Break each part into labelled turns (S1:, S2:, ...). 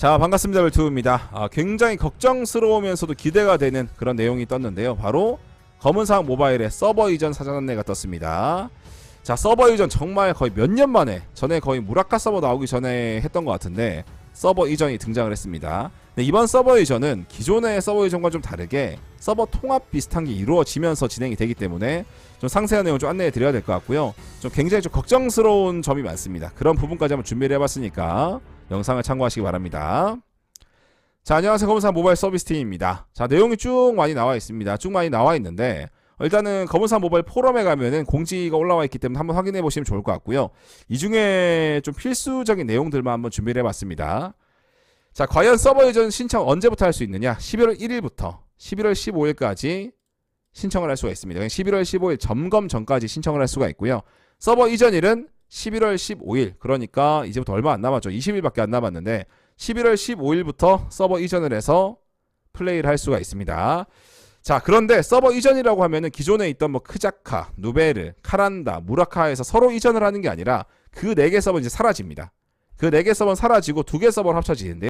S1: 자 반갑습니다 별투입니다. 아, 굉장히 걱정스러우면서도 기대가 되는 그런 내용이 떴는데요. 바로 검은사항 모바일의 서버 이전 사전 안내가 떴습니다. 자 서버 이전 정말 거의 몇 년 만에 전에 거의 무라카 서버 나오기 전에 했던 것 같은데 서버 이전이 등장을 했습니다. 네, 이번 서버 이전은 기존의 서버 이전과 좀 다르게 서버 통합 비슷한 게 이루어지면서 진행이 되기 때문에 좀 상세한 내용 좀 안내해 드려야 될 것 같고요. 좀 굉장히 좀 걱정스러운 점이 많습니다. 그런 부분까지 한번 준비를 해봤으니까 영상을 참고하시기 바랍니다. 자, 안녕하세요. 검은사 모바일 서비스 팀입니다. 자, 내용이 쭉 많이 나와 있습니다. 쭉 많이 나와 있는데, 일단은 검은사 모바일 포럼에 가면은 공지가 올라와 있기 때문에 한번 확인해 보시면 좋을 것 같고요. 이 중에 좀 필수적인 내용들만 한번 준비를 해 봤습니다. 자, 과연 서버 이전 신청 언제부터 할 수 있느냐? 11월 1일부터 11월 15일까지 신청을 할 수가 있습니다. 11월 15일 점검 전까지 신청을 할 수가 있고요. 서버 이전일은 11월 15일. 그러니까 이제부터 얼마 안 남았죠. 20일밖에 안 남았는데 11월 15일부터 서버 이전을 해서 플레이를 할 수가 있습니다. 자 그런데 서버 이전이라고 하면은 기존에 있던 뭐 크자카, 누베르, 카란다, 무라카에서 서로 이전을 하는 게 아니라 그 네 개 서버 이제 사라집니다. 그 네 개 서버는 사라지고 두 개 서버로 합쳐지는데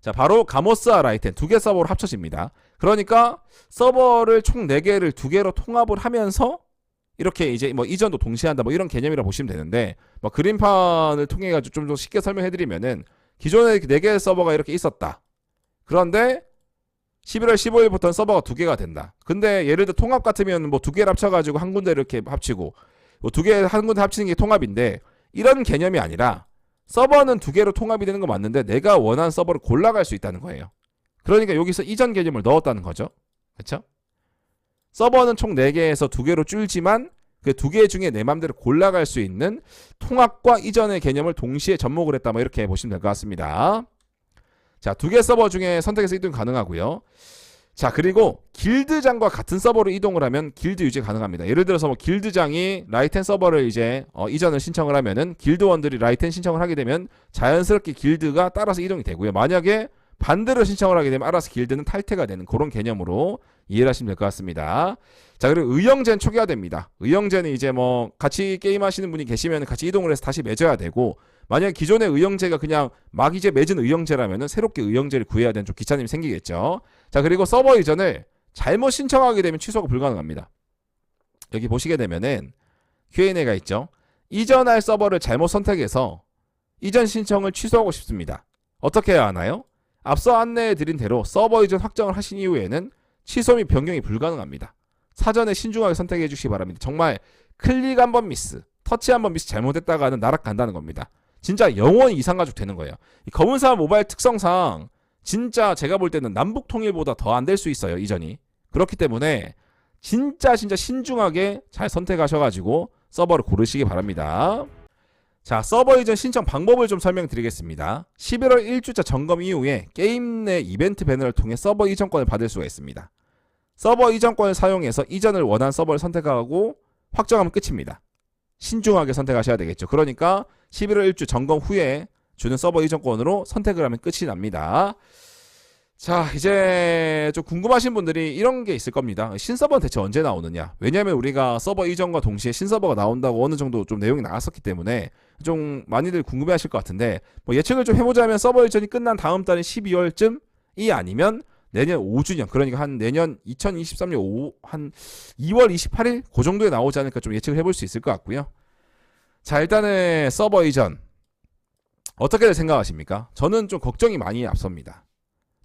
S1: 자 바로 가모스와 라이텐 두 개 서버로 합쳐집니다. 그러니까 서버를 총 4개를 두 개로 통합을 하면서 이렇게 이제 뭐 이전도 동시에 한다 뭐 이런 개념이라 보시면 되는데 뭐 그림판을 통해 가지고 좀 더 쉽게 설명해 드리면은 기존에 네 개의 서버가 이렇게 있었다. 그런데 11월 15일부터는 서버가 두 개가 된다. 근데 예를 들어 통합 같으면 뭐 두 개를 합쳐 가지고 한 군데 이렇게 합치고 뭐 두 개 한 군데 합치는 게 통합인데 이런 개념이 아니라 서버는 두 개로 통합이 되는 거 맞는데 내가 원하는 서버를 골라갈 수 있다는 거예요. 그러니까 여기서 이전 개념을 넣었다는 거죠. 그렇죠? 서버는 총 4개에서 2개로 줄지만 그두개 중에 내 맘대로 골라갈 수 있는 통합과 이전의 개념을 동시에 접목을 했다 뭐 이렇게 보시면 될 것 같습니다. 자, 두 개 서버 중에 선택해서 이동 가능하고요. 자, 그리고 길드장과 같은 서버로 이동을 하면 길드 유지 가능합니다. 예를 들어서 뭐 길드장이 라이텐 서버를 이제 어, 이전을 신청을 하면은 길드원들이 라이텐 신청을 하게 되면 자연스럽게 길드가 따라서 이동이 되고요. 만약에 반대로 신청을 하게 되면 알아서 길드는 탈퇴가 되는 그런 개념으로 이해를 하시면 될 것 같습니다. 자, 그리고 의형제는 초기화됩니다. 의형제는 이제 뭐 같이 게임 하시는 분이 계시면 같이 이동을 해서 다시 맺어야 되고 만약 기존의 의형제가 그냥 막 이제 맺은 의형제라면은 새롭게 의형제를 구해야 되는 좀 귀찮음이 생기겠죠. 자, 그리고 서버 이전을 잘못 신청하게 되면 취소가 불가능합니다. 여기 보시게 되면은 Q&A가 있죠. 이전할 서버를 잘못 선택해서 이전 신청을 취소하고 싶습니다. 어떻게 해야 하나요? 앞서 안내해 드린 대로 서버 이전 확정을 하신 이후에는 취소 및 변경이 불가능합니다. 사전에 신중하게 선택해 주시기 바랍니다. 정말 클릭 한 번 미스, 터치 한 번 미스 잘못했다가는 나락 간다는 겁니다. 진짜 영원히 이상 가족 되는 거예요. 이 검은사 모바일 특성상 진짜 제가 볼 때는 남북 통일보다 더 안 될 수 있어요. 이전이. 그렇기 때문에 진짜 진짜 신중하게 잘 선택하셔가지고 서버를 고르시기 바랍니다. 자, 서버 이전 신청 방법을 좀 설명드리겠습니다. 11월 1주차 점검 이후에 게임 내 이벤트 배너를 통해 서버 이전권을 받을 수가 있습니다. 서버 이전권을 사용해서 이전을 원한 서버를 선택하고 확정하면 끝입니다. 신중하게 선택하셔야 되겠죠. 그러니까 11월 1주 점검 후에 주는 서버 이전권으로 선택을 하면 끝이 납니다. 자, 이제 좀 궁금하신 분들이 이런 게 있을 겁니다. 신서버는 대체 언제 나오느냐? 왜냐하면 우리가 서버 이전과 동시에 신서버가 나온다고 어느 정도 좀 내용이 나왔었기 때문에 좀 많이들 궁금해 하실 것 같은데, 뭐 예측을 좀 해보자면 서버 이전이 끝난 다음 달인 12월쯤이 아니면 내년 5주년, 그러니까 한 내년 2023년 5, 한 2월 28일? 그 정도에 나오지 않을까 좀 예측을 해볼 수 있을 것 같고요. 자, 일단은 서버 이전. 어떻게 생각하십니까? 저는 좀 걱정이 많이 앞섭니다.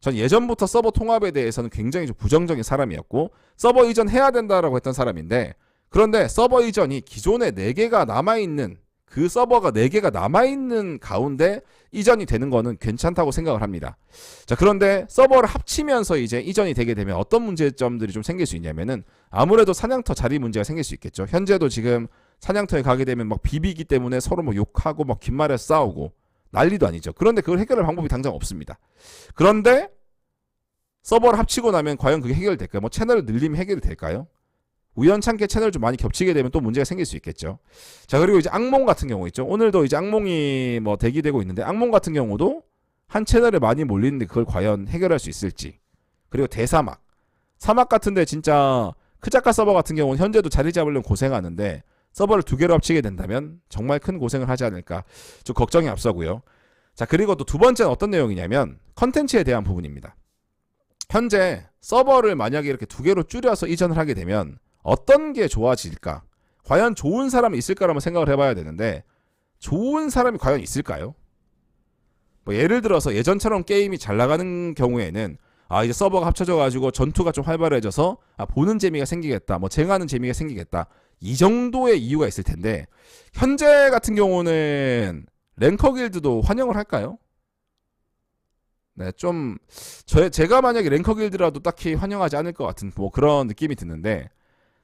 S1: 전 예전부터 서버 통합에 대해서는 굉장히 좀 부정적인 사람이었고 서버 이전 해야 된다라고 했던 사람인데 그런데 서버 이전이 기존에 4개가 남아있는 그 서버가 4개가 남아있는 가운데 이전이 되는 거는 괜찮다고 생각을 합니다. 자, 그런데 서버를 합치면서 이제 이전이 되게 되면 어떤 문제점들이 좀 생길 수 있냐면은 아무래도 사냥터 자리 문제가 생길 수 있겠죠. 현재도 지금 사냥터에 가게 되면 막 비비기 때문에 서로 뭐 욕하고 막 귓말에 싸우고 난리도 아니죠. 그런데 그걸 해결할 방법이 당장 없습니다. 그런데 서버를 합치고 나면 과연 그게 해결될까요? 뭐 채널을 늘리면 해결이 될까요? 우연찮게 채널 좀 많이 겹치게 되면 또 문제가 생길 수 있겠죠. 자, 그리고 이제 악몽 같은 경우 있죠. 오늘도 이제 악몽이 뭐 대기되고 있는데 악몽 같은 경우도 한 채널에 많이 몰리는데 그걸 과연 해결할 수 있을지. 그리고 대사막. 사막 같은데 진짜 크자카 서버 같은 경우는 현재도 자리 잡으려면 고생하는데 서버를 두 개로 합치게 된다면 정말 큰 고생을 하지 않을까 좀 걱정이 앞서고요. 자, 그리고 또 두 번째는 어떤 내용이냐면 컨텐츠에 대한 부분입니다. 현재 서버를 만약에 이렇게 두 개로 줄여서 이전을 하게 되면 어떤 게 좋아질까? 과연 좋은 사람이 있을까라는 생각을 해봐야 되는데 좋은 사람이 과연 있을까요? 뭐 예를 들어서 예전처럼 게임이 잘 나가는 경우에는 아 이제 서버가 합쳐져 가지고 전투가 좀 활발해져서 아 보는 재미가 생기겠다 뭐 쟁하는 재미가 생기겠다 이 정도의 이유가 있을 텐데 현재 같은 경우는 랭커 길드도 환영을 할까요? 네, 좀 저, 제가 만약에 랭커 길드라도 딱히 환영하지 않을 것 같은 뭐 그런 느낌이 드는데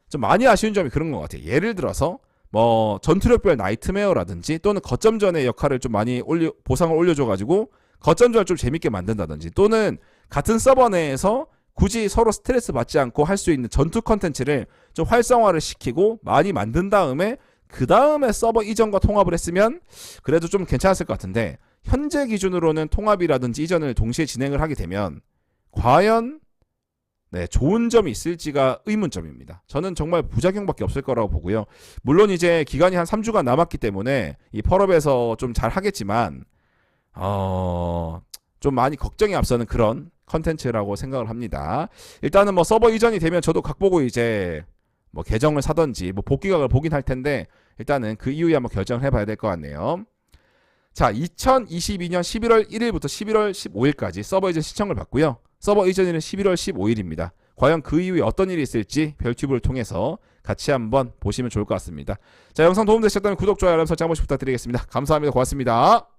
S1: 좀 많이 아쉬운 점이 그런 것 같아요. 예를 들어서 뭐 전투력별 나이트메어라든지 또는 거점전의 역할을 좀 많이 올려 보상을 올려줘가지고 거점전을 좀 재밌게 만든다든지 또는 같은 서버 내에서 굳이 서로 스트레스 받지 않고 할 수 있는 전투 컨텐츠를 좀 활성화를 시키고 많이 만든 다음에 그 다음에 서버 이전과 통합을 했으면 그래도 좀 괜찮았을 것 같은데 현재 기준으로는 통합이라든지 이전을 동시에 진행을 하게 되면 과연 네, 좋은 점이 있을지가 의문점입니다. 저는 정말 부작용밖에 없을 거라고 보고요. 물론 이제 기간이 한 3주간 남았기 때문에 이 펄업에서 좀 잘 하겠지만 어, 좀 많이 걱정이 앞서는 그런 컨텐츠라고 생각을 합니다. 일단은 뭐 서버 이전이 되면 저도 각 보고 이제 뭐 계정을 사던지 뭐 복귀각을 보긴 할 텐데 일단은 그 이후에 한번 결정을 해봐야 될 것 같네요. 자, 2022년 11월 1일부터 11월 15일까지 서버 이전 시청을 받고요. 서버 이전일은 11월 15일입니다. 과연 그 이후에 어떤 일이 있을지 별튜브를 통해서 같이 한번 보시면 좋을 것 같습니다. 자, 영상 도움되셨다면 구독, 좋아요, 알람 설정 한 번씩 부탁드리겠습니다. 감사합니다. 고맙습니다.